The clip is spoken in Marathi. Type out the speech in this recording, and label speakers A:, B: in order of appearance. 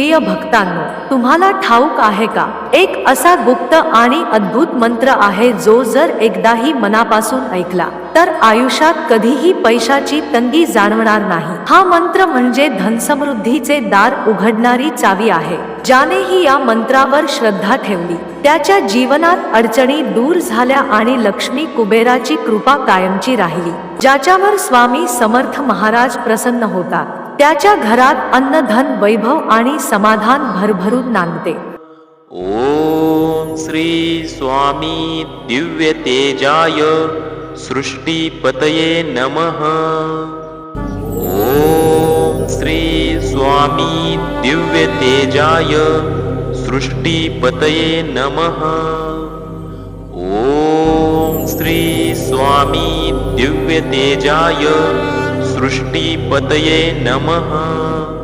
A: प्रिय भक्तांनो तुम्हाला ठाऊक आहे का? एक असा गुप्त आणि अद्भुत मंत्र आहे जो जर एकदाही मनापासून ऐकला तर आयुष्यात कधीही पैशाची तंगी जाणवणार नाही. हा मंत्र म्हणजे धनसमृद्धीचे दार उघडणारी चावी आहे ज्यानेही या मंत्रावर श्रद्धा ठेवली. त्याच्या जीवनात अडचणी दूर झाल्या आणि लक्ष्मी कुबेराची कृपा कायमची राहिली ज्याच्यावर स्वामी समर्थ महाराज प्रसन्न होतात. त्याच्या घरात अन्नधन वैभव आणि समाधान भरभरून नांदते.
B: ओम श्री स्वामी दिव्य तेजाय सृष्टीपतये नमः. ओम श्री स्वामी दिव्यतेजाय सृष्टीपतये नमः. ओम श्री स्वामी दिव्यतेजाय सृष्टिपतये नमः।